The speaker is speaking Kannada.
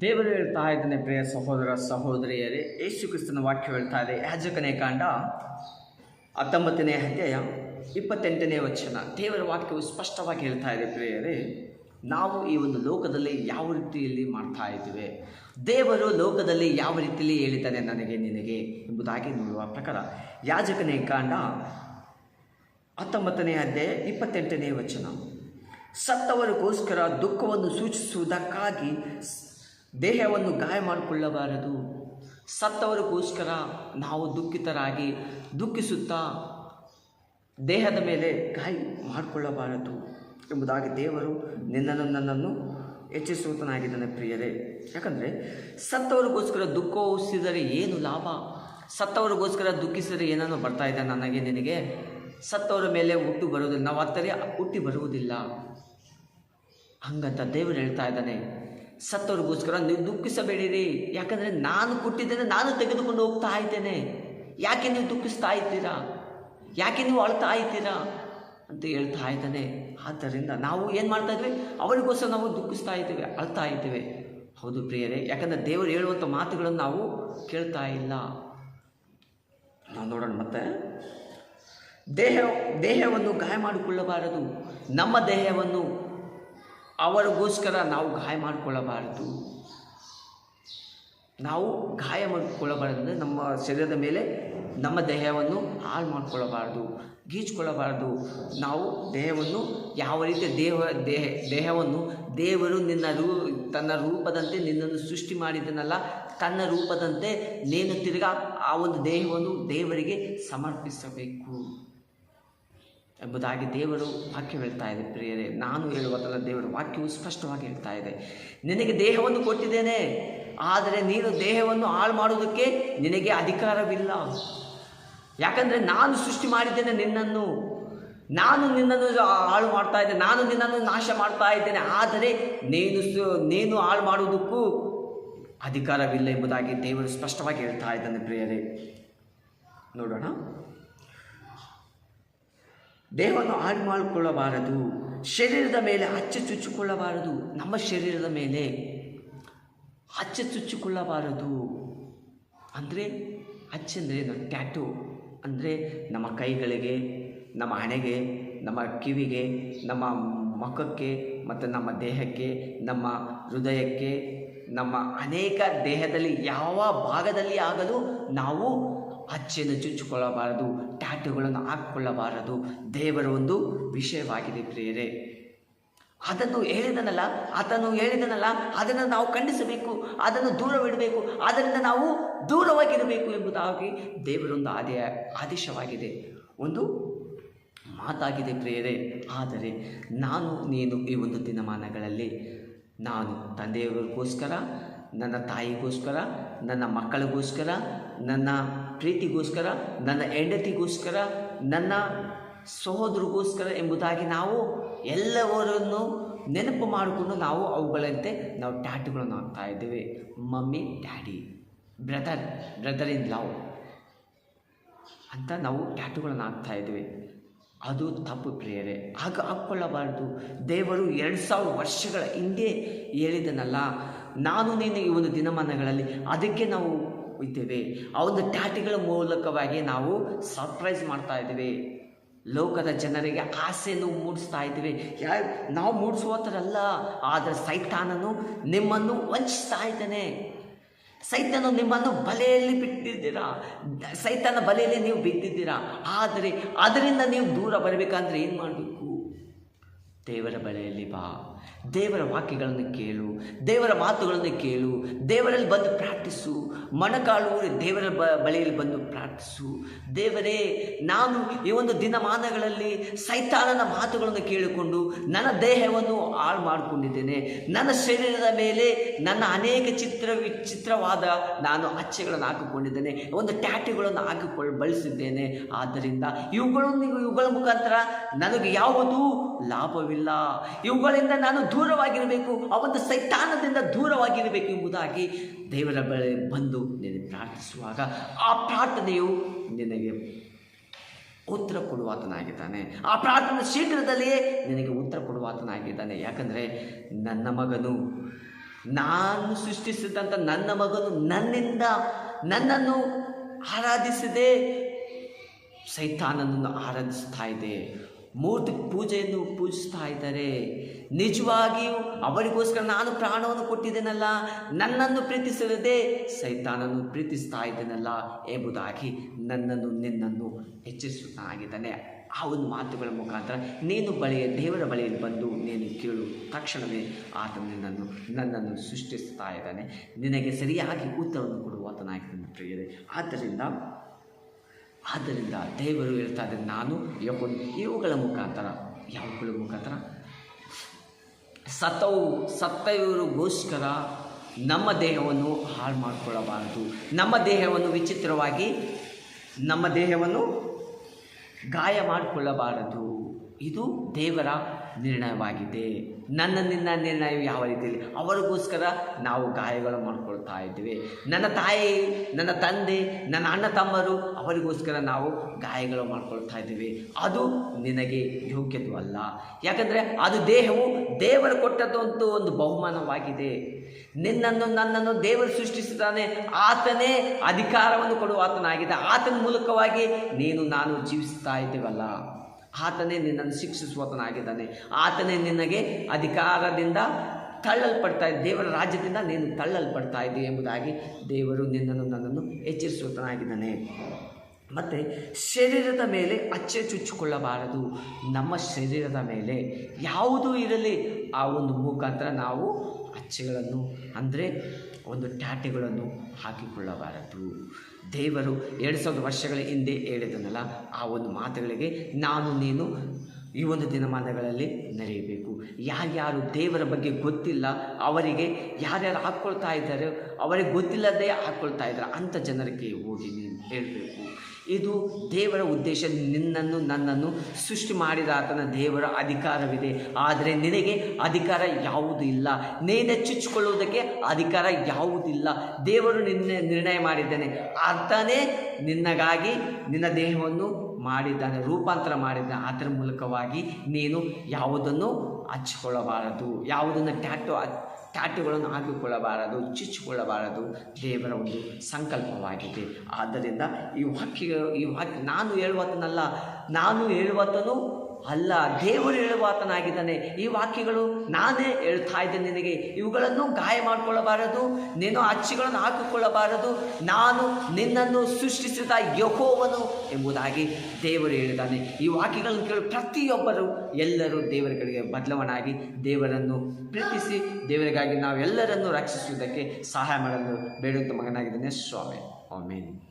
ದೇವರು ಹೇಳ್ತಾ ಇದ್ದಾನೆ ಪ್ರಿಯ ಸಹೋದರ ಸಹೋದರಿಯರೇ, ಯೇಸು ಕ್ರಿಸ್ತನ ವಾಕ್ಯ ಹೇಳ್ತಾ ಇದೆ. ಯಾಜಕನೇ ಕಾಂಡ, ಹತ್ತೊಂಬತ್ತನೇ ಅಧ್ಯಾಯ ಇಪ್ಪತ್ತೆಂಟನೇ ವಚನ. ದೇವರ ವಾಕ್ಯವು ಸ್ಪಷ್ಟವಾಗಿ ಹೇಳ್ತಾ ಇದೆ ಪ್ರಿಯರೇ, ನಾವು ಈ ಒಂದು ಲೋಕದಲ್ಲಿ ಯಾವ ರೀತಿಯಲ್ಲಿ ಮಾಡ್ತಾ ಇದ್ದೇವೆ? ದೇವರು ಲೋಕದಲ್ಲಿ ಯಾವ ರೀತಿಯಲ್ಲಿ ಹೇಳಿದ್ದಾನೆ ನನಗೆ, ನಿನಗೆ ಎಂಬುದಾಗಿ ನೋಡುವ ಪ್ರಕಾರ. ಯಾಜಕನೇ ಕಾಂಡ, ಹತ್ತೊಂಬತ್ತನೇ ಅಧ್ಯಾಯ ಇಪ್ಪತ್ತೆಂಟನೇ ವಚನ. ಸತ್ತವರಿಗೋಸ್ಕರ ದುಃಖವನ್ನು ಸೂಚಿಸುವುದಕ್ಕಾಗಿ ದೇಹವನ್ನು ಗಾಯ ಮಾಡಿಕೊಳ್ಳಬಾರದು. ಸತ್ತವರಿಗೋಸ್ಕರ ನಾವು ದುಃಖಿತರಾಗಿ ದುಃಖಿಸುತ್ತಾ ದೇಹದ ಮೇಲೆ ಗಾಯ ಮಾಡಿಕೊಳ್ಳಬಾರದು ಎಂಬುದಾಗಿ ದೇವರು ನಿನ್ನನ್ನು ನನ್ನನ್ನು ಹೆಚ್ಚಿಸುವತನಾಗಿದ್ದಾನೆ ಪ್ರಿಯರೇ. ಯಾಕಂದರೆ ಸತ್ತವರಿಗೋಸ್ಕರ ದುಃಖಿಸಿದರೆ ಏನು ಲಾಭ? ಸತ್ತವರಿಗೋಸ್ಕರ ದುಃಖಿಸಿದರೆ ಏನನ್ನು ಬರ್ತಾ ಇದೆ ನನಗೆ, ನಿನಗೆ? ಸತ್ತವರ ಮೇಲೆ ಹುಟ್ಟು ಬರುವುದಿಲ್ಲ. ನಾವು ಹತ್ತರೆ ಹುಟ್ಟಿ ಬರುವುದಿಲ್ಲ. ಹಂಗಂತ ದೇವರು ಹೇಳ್ತಾ ಇದ್ದಾನೆ ಸತ್ತವ್ರಿಗೋಸ್ಕರ ನೀವು ದುಃಖಿಸಬೇಡಿರಿ. ಯಾಕಂದರೆ ನಾನು ಕೊಟ್ಟಿದ್ದೇನೆ, ನಾನು ತೆಗೆದುಕೊಂಡು ಹೋಗ್ತಾ ಇದ್ದೇನೆ. ಯಾಕೆ ನೀವು ದುಃಖಿಸ್ತಾ ಇದ್ದೀರಾ? ಯಾಕೆ ನೀವು ಅಳ್ತಾ ಇದ್ದೀರಾ? ಅಂತ ಹೇಳ್ತಾ ಇದ್ದಾನೆ. ಆದ್ದರಿಂದ ನಾವು ಏನು ಮಾಡ್ತಾ ಇದ್ವಿ ಅವರಿಗೋಸ್ಕರ ನಾವು ದುಃಖಿಸ್ತಾ ಇದ್ದೇವೆ, ಅಳ್ತಾ ಇದ್ದೇವೆ. ಹೌದು ಪ್ರಿಯರೇ, ಯಾಕಂದರೆ ದೇವರು ಹೇಳುವಂಥ ಮಾತುಗಳನ್ನು ನಾವು ಕೇಳ್ತಾ ಇಲ್ಲ. ನಾವು ನೋಡೋಣ ಮತ್ತೆ. ದೇಹ, ದೇಹವನ್ನು ಗಾಯ ಮಾಡಿಕೊಳ್ಳಬಾರದು ನಮ್ಮ ದೇಹವನ್ನು ಅವರಿಗೋಸ್ಕರ ನಾವು ಗಾಯ ಮಾಡಿಕೊಳ್ಳಬಾರದು. ನಾವು ಗಾಯ ಮಾಡಿಕೊಳ್ಳಬಾರದು ನಮ್ಮ ಶರೀರದ ಮೇಲೆ ನಮ್ಮ ದೇಹವನ್ನು ಹಾಳು ಮಾಡಿಕೊಳ್ಳಬಾರದು, ಗೀಚ್ಕೊಳ್ಳಬಾರ್ದು. ನಾವು ದೇಹವನ್ನು ಯಾವ ರೀತಿ ದೇಹ ದೇಹ, ದೇಹವನ್ನು ದೇವರು ನಿನ್ನ ರೂ, ತನ್ನ ರೂಪದಂತೆ ನಿನ್ನನ್ನು ಸೃಷ್ಟಿ ಮಾಡಿದನಲ್ಲ, ತನ್ನ ರೂಪದಂತೆ ನೇನು ತಿರ್ಗಾ ಆ ಒಂದು ದೇಹವನ್ನು ದೇವರಿಗೆ ಸಮರ್ಪಿಸಬೇಕು. ಎಂಬುದಾಗಿ ದೇವರು ವಾಕ್ಯ ಹೇಳ್ತಾ ಇದೆ, ಪ್ರಿಯರೇ. ನಾನು ಹೇಳುವುದಲ್ಲ ದೇವರ ವಾಕ್ಯವು ಸ್ಪಷ್ಟವಾಗಿ ಹೇಳ್ತಾ ಇದೆ. ನಿನಗೆ ದೇಹವನ್ನು ಕೊಟ್ಟಿದ್ದೇನೆ, ಆದರೆ ನೀನು ದೇಹವನ್ನು ಹಾಳು ಮಾಡುವುದಕ್ಕೆ ನಿನಗೆ ಅಧಿಕಾರವಿಲ್ಲ. ಯಾಕಂದರೆ ನಾನು ಸೃಷ್ಟಿ ಮಾಡಿದ್ದೇನೆ ನಿನ್ನನ್ನು. ನಾನು ನಿನ್ನನ್ನು ಹಾಳು ಮಾಡ್ತಾ ಇದ್ದೇನೆ, ನಾನು ನಿನ್ನನ್ನು ನಾಶ ಮಾಡ್ತಾ ಇದ್ದೇನೆ, ಆದರೆ ನೀನು ನೀನು ಹಾಳು ಮಾಡುವುದಕ್ಕೂ ಅಧಿಕಾರವಿಲ್ಲ ಎಂಬುದಾಗಿ ದೇವರು ಸ್ಪಷ್ಟವಾಗಿ ಹೇಳ್ತಾ ಇದ್ದಾನೆ, ಪ್ರಿಯರೇ. ನೋಡೋಣ. ದೇಹವನ್ನು ಹಾಳು ಮಾಡಿಕೊಳ್ಳಬಾರದು. ಶರೀರದ ಮೇಲೆ ಹಚ್ಚೆ ಚುಚ್ಚಿಕೊಳ್ಳಬಾರದು. ನಮ್ಮ ಶರೀರದ ಮೇಲೆ ಹಚ್ಚೆ ಚುಚ್ಚಿಕೊಳ್ಳಬಾರದು. ಅಂದರೆ ಹಚ್ಚಂದರೆ ಟ್ಯಾಟು, ಅಂದರೆ ನಮ್ಮ ಕೈಗಳಿಗೆ, ನಮ್ಮ ಹಣೆಗೆ, ನಮ್ಮ ಕಿವಿಗೆ, ನಮ್ಮ ಮುಖಕ್ಕೆ, ಮತ್ತು ನಮ್ಮ ದೇಹಕ್ಕೆ, ನಮ್ಮ ಹೃದಯಕ್ಕೆ, ನಮ್ಮ ಅನೇಕ ದೇಹದಲ್ಲಿ ಯಾವ ಭಾಗದಲ್ಲಿ ಆಗಲು ನಾವು ಅಚ್ಚೆಯನ್ನು ಚುಚ್ಚಿಕೊಳ್ಳಬಾರದು, ಟ್ಯಾಟುಗಳನ್ನು ಹಾಕಿಕೊಳ್ಳಬಾರದು. ದೇವರ ಒಂದು ವಿಷಯವಾಗಿದೆ ಪ್ರಿಯರೇ. ಅದನ್ನು ಹೇಳಿದನಲ್ಲ ಅದನ್ನು ಹೇಳಿದನಲ್ಲ, ಅದನ್ನು ನಾವು ಖಂಡಿಸಬೇಕು, ಅದನ್ನು ದೂರವಿಡಬೇಕು ಅದರಿಂದ ನಾವು ದೂರವಾಗಿರಬೇಕು ಎಂಬುದಾಗಿ ದೇವರೊಂದು ಆದೇಯ ಆದೇಶವಾಗಿದೆ. ಒಂದು ಮಾತಾಗಿದೆ ಪ್ರಿಯರೇ, ಆದರೆ ನಾನು, ನೀನು ಈ ಒಂದು ದಿನಮಾನಗಳಲ್ಲಿ ನಾನು ತಂದೆಯವರಿಗೋಸ್ಕರ ನನ್ನ ತಾಯಿಗೋಸ್ಕರ, ನನ್ನ ಮಕ್ಕಳಿಗೋಸ್ಕರ, ನನ್ನ ಪ್ರೀತಿಗೋಸ್ಕರ, ನನ್ನ ಹೆಂಡತಿಗೋಸ್ಕರ, ನನ್ನ ಸಹೋದರಿಗೋಸ್ಕರ ಎಂಬುದಾಗಿ ನಾವು ಎಲ್ಲವರನ್ನು ನೆನಪು ಮಾಡಿಕೊಂಡು ನಾವು ಅವುಗಳಂತೆ ನಾವು ಟ್ಯಾಟುಗಳನ್ನು ಹಾಕ್ತಾ ಇದ್ದೇವೆ. Mummy, daddy, brother brother in love ಅಂತ ನಾವು ಟ್ಯಾಟುಗಳನ್ನು ಹಾಕ್ತಾ ಇದ್ದೇವೆ. ಅದು ತಪ್ಪು ಪ್ರಿಯರೇ ಆಗ ಹಾಕ್ಕೊಳ್ಳಬಾರ್ದು. ದೇವರು ಎರಡು ಸಾವಿರ ವರ್ಷಗಳ ಹಿಂದೆ ಹೇಳಿದನಲ್ಲ ನಾನು, ನೀನು ಈ ಒಂದು ದಿನಮಾನಗಳಲ್ಲಿ ಅದಕ್ಕೆ ನಾವು ಇದ್ದೇವೆ ಆ ಒಂದು ಟ್ಯಾಟಿಗಳ ಮೂಲಕವಾಗಿ ನಾವು ಸರ್ಪ್ರೈಸ್ ಮಾಡ್ತಾ ಇದ್ದೇವೆ. ಲೋಕದ ಜನರಿಗೆ ಆಸೆಯನ್ನು ಮೂಡಿಸ್ತಾ ಇದ್ದೇವೆ. ಯಾ, ನಾವು ಮೂಡಿಸುವ ಥರ ಅಲ್ಲ ಆದರೆ ಸೈತಾನನು ನಿಮ್ಮನ್ನು ವಂಚಿಸ್ತಾ ಇದ್ದಾನೆ. ಸೈತಾನ ನಿಮ್ಮನ್ನು ಬಲೆಯಲ್ಲಿ ಬಿಟ್ಟಿದ್ದೀರಾ? ಸೈತಾನ ಬಲೆಯಲ್ಲಿ ನೀವು ಬಿದ್ದಿದ್ದೀರಾ? ಆದರೆ, ಅದರಿಂದ ನೀವು ದೂರ ಬರಬೇಕಂದ್ರೆ ಏನು ಮಾಡಬೇಕು? ದೇವರ ಬಲೆಯಲ್ಲಿ ಬಾ. ದೇವರ ವಾಕ್ಯಗಳನ್ನು ಕೇಳು, ದೇವರ ಮಾತುಗಳನ್ನು ಕೇಳು, ದೇವರಲ್ಲಿ ಬಂದು ಪ್ರಾರ್ಥಿಸು. ಮನಕಾಳುವರೆ ದೇವರ ಬ, ಬಳಿಯಲ್ಲಿ ಬಂದು ಪ್ರಾರ್ಥಿಸು. ದೇವರೇ, ನಾನು ಈ ಒಂದು ದಿನಮಾನಗಳಲ್ಲಿ ಸೈತಾನನ ಮಾತುಗಳನ್ನು ಕೇಳಿಕೊಂಡು ನನ್ನ ದೇಹವನ್ನು ಹಾಳು ಮಾಡಿಕೊಂಡಿದ್ದೇನೆ. ನನ್ನ ಶರೀರದ ಮೇಲೆ ನನ್ನ ಅನೇಕ ಚಿತ್ರ ವಿಚಿತ್ರವಾದ ನಾನು ಅಚ್ಚೆಗಳನ್ನು ಹಾಕಿಕೊಂಡಿದ್ದೇನೆ. ಒಂದು ಟ್ಯಾಟುಗಳನ್ನು ಹಾಕಿಕೊಳ್ಳಿ, ಬಳಸಿದ್ದೇನೆ. ಆದ್ದರಿಂದ ಇವುಗಳನ್ನು ಇವುಗಳ ಮುಖಾಂತರ ನನಗೆ ಯಾವುದೂ ಲಾಭವಿಲ್ಲ. ಇವುಗಳಿಂದ ನಾನು ದೂರವಾಗಿರಬೇಕು, ಆ ಒಂದು ಸೈತಾನದಿಂದ ದೂರವಾಗಿರಬೇಕು ಎಂಬುದಾಗಿ ದೇವರ ಬಳಿ ಬಂದು ನೀನು ಪ್ರಾರ್ಥಿಸುವಾಗ ಆ ಪ್ರಾರ್ಥನೆಯು ನಿನಗೆ ಉತ್ತರ ಕೊಡುವಾತನಾಗಿದ್ದಾನೆ. ಆ ಪ್ರಾರ್ಥನೆ ಶೀಘ್ರದಲ್ಲಿಯೇ ನಿನಗೆ ಉತ್ತರ ಕೊಡುವಾತನಾಗಿದ್ದಾನೆ. ಯಾಕಂದರೆ ನನ್ನ ಮಗನು, ನಾನು ಸೃಷ್ಟಿಸಿದಂಥ ನನ್ನ ಮಗನು ನನ್ನಿಂದ ನನ್ನನ್ನು ಆರಾಧಿಸದೆ. ಸೈತಾನನನ್ನು ಆರಾಧಿಸ್ತಾ ಇದೆ. ಮೂರ್ತಿ ಪೂಜೆಯನ್ನು ಪೂಜಿಸ್ತಾ ಇದ್ದಾರೆ. ನಿಜವಾಗಿಯೂ ಅವರಿಗೋಸ್ಕರ ನಾನು ಪ್ರಾಣವನ್ನು ಕೊಟ್ಟಿದ್ದೇನಲ್ಲ, ನನ್ನನ್ನು ಪ್ರೀತಿಸದೆ ಸೈತಾನನ್ನು ಪ್ರೀತಿಸ್ತಾ ಇದ್ದೇನಲ್ಲ ಎಂಬುದಾಗಿ ನನ್ನನ್ನು, ನಿನ್ನನ್ನು ಹೆಚ್ಚಿಸುತ್ತಾಗಿದ್ದಾನೆ ಆ ಒಂದು ಮಾತುಗಳ ಮುಖಾಂತರ ನೀನು ಬಳಿಯ, ದೇವರ ಬಳಿಯಲ್ಲಿ ಬಂದು ನೀನು ಕೇಳು. ತಕ್ಷಣವೇ ಆತ ನಿನ್ನನ್ನು, ನನ್ನನ್ನು ಸೃಷ್ಟಿಸ್ತಾ ಇದ್ದಾನೆ. ನಿನಗೆ ಸರಿಯಾಗಿ ಉತ್ತರವನ್ನು ಕೊಡುವಾತನಾಗಿದ್ದಾನೆ ಪ್ರಿಯರೇ. ಆದ್ದರಿಂದ ಆದ್ದರಿಂದ ದೇವರು ಇದ್ದಾರೆ, ನಾನು ಯಹೋನ್ ಇವುಗಳ ಮುಖಾಂತರ, ಯಾವಗಳ ಮುಖಾಂತರ? ಸತ್ತವು ಸತ್ತವರಿಗೋಸ್ಕರ ನಮ್ಮ ದೇಹವನ್ನು ಹಾಳು ಮಾಡಿಕೊಳ್ಳಬಾರದು ನಮ್ಮ ದೇಹವನ್ನು ವಿಚಿತ್ರವಾಗಿ, ನಮ್ಮ ದೇಹವನ್ನು ಗಾಯ ಮಾಡಿಕೊಳ್ಳಬಾರದು ಇದು ದೇವರ ನಿರ್ಣಯವಾಗಿದೆ. ನನ್ನ ನಿನ್ನ ನಿರ್ಣಯ ಯಾವ ರೀತಿಯಲ್ಲಿ? ಅವರಿಗೋಸ್ಕರ ನಾವು ಗಾಯಗಳು ಮಾಡಿಕೊಳ್ತಾ ಇದ್ದೇವೆ. ನನ್ನ ತಾಯಿ, ನನ್ನ ತಂದೆ, ನನ್ನ ಅಣ್ಣ ತಮ್ಮರು ಅವರಿಗೋಸ್ಕರ ನಾವು ಗಾಯಗಳು ಮಾಡ್ಕೊಳ್ತಾ ಇದ್ದೇವೆ. ಅದು ನಿನಗೆ ಯೋಗ್ಯದು ಅಲ್ಲ. ಯಾಕಂದರೆ ಅದು ದೇಹವು ದೇವರು ಕೊಟ್ಟದ್ದು ಒಂದು ಬಹುಮಾನವಾಗಿದೆ. ನಿನ್ನನ್ನು, ನನ್ನನ್ನು ದೇವರು ಸೃಷ್ಟಿಸಿದ್ದಾನೆ. ಆತನೇ ಅಧಿಕಾರವನ್ನು ಕೊಡುವ ಆತನಾಗಿದೆ. ಆತನ ಮೂಲಕವಾಗಿ ನೀನು, ನಾನು ಜೀವಿಸ್ತಾ ಇದ್ದೇವಲ್ಲ. ಆತನೇ ನಿನ್ನನ್ನು ಶಿಕ್ಷಿಸುವತನಾಗಿದ್ದಾನೆ ಆತನೇ ನಿನಗೆ ಅಧಿಕಾರದಿಂದ ತಳ್ಳಲ್ಪಡ್ತಾ ಇದೆ ದೇವರ ರಾಜ್ಯದಿಂದ ನೀನು ತಳ್ಳಲ್ಪಡ್ತಾ ಇದ್ದೀ ಎಂಬುದಾಗಿ ದೇವರು ನಿನ್ನನ್ನು ನನ್ನನ್ನು ಎಚ್ಚರಿಸುವತನಾಗಿದ್ದಾನೆ. ಮತ್ತು ಶರೀರದ ಮೇಲೆ ಅಚ್ಚೆ ಚುಚ್ಚಿಕೊಳ್ಳಬಾರದು. ನಮ್ಮ ಶರೀರದ ಮೇಲೆ ಯಾವುದೂ ಇರಲಿ. ಆ ಒಂದು ಮುಖಾಂತರ ನಾವು ಅಚ್ಚೆಗಳನ್ನು, ಅಂದರೆ ಒಂದು ಟಾಟೆಗಳನ್ನು ಹಾಕಿಕೊಳ್ಳಬಾರದು. ದೇವರು ಎರಡು ಸಾವಿರದ ವರ್ಷಗಳ ಹಿಂದೆ ಹೇಳಿದನಲ್ಲ ಆ ಒಂದು ಮಾತುಗಳಿಗೆ ನಾನು ನೀನು ಈ ಒಂದು ದಿನಮಾನಗಳಲ್ಲಿ ನಡೆಯಬೇಕು ಯಾರ್ಯಾರು ದೇವರ ಬಗ್ಗೆ ಗೊತ್ತಿಲ್ಲ, ಅವರಿಗೆ ಯಾರ್ಯಾರು ಹಾಕ್ಕೊಳ್ತಾ ಇದ್ದಾರೆ, ಅವರಿಗೆ ಗೊತ್ತಿಲ್ಲದೆ ಹಾಕ್ಕೊಳ್ತಾ ಇದ್ದಾರೆ ಅಂಥ ಜನರಿಗೆ ಹೋಗಿ ನೀನು ಹೇಳಬೇಕು. ಇದು ದೇವರ ಉದ್ದೇಶ, ನಿನ್ನನ್ನು ನನ್ನನ್ನು ಸೃಷ್ಟಿ ಮಾಡಿದ ಆತನ ದೇವರ ಅಧಿಕಾರವಿದೆ. ಆದರೆ ನಿನಗೆ ಅಧಿಕಾರ ಯಾವುದು ಇಲ್ಲ. ನೇನೆ ಚುಚ್ಚಿಕೊಳ್ಳುವುದಕ್ಕೆ ಅಧಿಕಾರ ಯಾವುದಿಲ್ಲ. ದೇವರು ನಿನ್ನೆ ನಿರ್ಣಯ ಮಾಡಿದ್ದಾನೆ. ಆತನೇ ನಿನ್ನಗಾಗಿ, ನಿನ್ನ ದೇಹವನ್ನು ಮಾಡಿದ್ದಾನೆ, ರೂಪಾಂತರ ಮಾಡಿದ್ದಾನೆ, ಅದರ ಮೂಲಕವಾಗಿ ನೀನು ಯಾವುದನ್ನು ಹಚ್ಚಿಕೊಳ್ಳಬಾರದು, ಯಾವುದನ್ನು ಟ್ಯಾಟು, ಟ್ಯಾಟುಗಳನ್ನು ಹಾಕಿಕೊಳ್ಳಬಾರದು, ಚುಚ್ಚಿಕೊಳ್ಳಬಾರದು. ದೇವರ ಒಂದು ಸಂಕಲ್ಪವಾಗಿದೆ. ಆದ್ದರಿಂದ ಈ ವಾಕ್ಯ ಈ ವಾಕ್ಯ ನಾನು ಹೇಳುವತನಲ್ಲ, ನಾನು ಹೇಳುವತನು ಅಲ್ಲ, ದೇವರು ಹೇಳುವಾತನಾಗಿದ್ದಾನೆ, ಈ ವಾಕ್ಯಗಳು ನಾನೇ ಹೇಳ್ತಾ ಇದ್ದೇನೆ ನಿನಗೆ. ಇವುಗಳನ್ನು ಗಾಯ ಮಾಡಿಕೊಳ್ಳಬಾರದು, ನೀನು ಅಚ್ಚಿಗಳನ್ನು ಹಾಕಿಕೊಳ್ಳಬಾರದು, ನಾನು ನಿನ್ನನ್ನು ಸೃಷ್ಟಿಸಿದ ಯಹೋವನು ಎಂಬುದಾಗಿ ದೇವರು ಹೇಳಿದ್ದಾನೆ. ಈ ವಾಕ್ಯಗಳನ್ನು ಕೇಳಿ ಪ್ರತಿಯೊಬ್ಬರು ಎಲ್ಲರೂ ದೇವರುಗಳಿಗೆ ಬದಲಾವಣೆಯಾಗಿ ದೇವರನ್ನು ಪ್ರೀತಿಸಿ ದೇವರಿಗಾಗಿ ನಾವೆಲ್ಲರನ್ನು ರಕ್ಷಿಸುವುದಕ್ಕೆ ಸಹಾಯ ಮಾಡಲು ಬೇಡುವಂಥ ಮಗನಾಗಿದ್ದಾನೆ ಸ್ವಾಮಿ. ಆಮೇನ್.